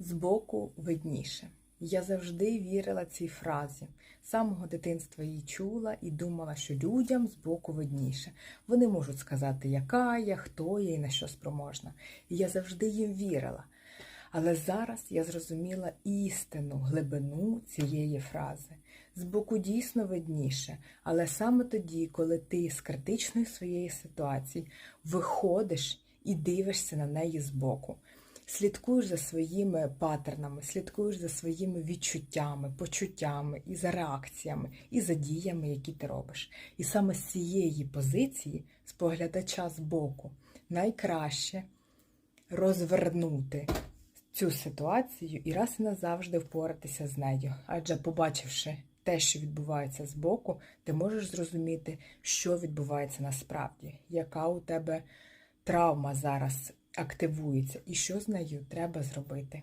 Збоку видніше. Я завжди вірила цій фразі. З самого дитинства її чула і думала, що людям збоку видніше. Вони можуть сказати, яка я, хто я і на що спроможна. І я завжди їм вірила. Але зараз я зрозуміла істину, глибину цієї фрази. Збоку дійсно видніше, але саме тоді, коли ти з критичної своєї ситуації виходиш і дивишся на неї збоку. Слідкуєш за своїми паттернами, слідкуєш за своїми відчуттями, почуттями, і за реакціями, і за діями, які ти робиш. І саме з цієї позиції, споглядача збоку, найкраще розвернути цю ситуацію і раз і назавжди впоратися з нею. Адже побачивши те, що відбувається збоку, ти можеш зрозуміти, що відбувається насправді, яка у тебе травма зараз активується, і що з нею треба зробити.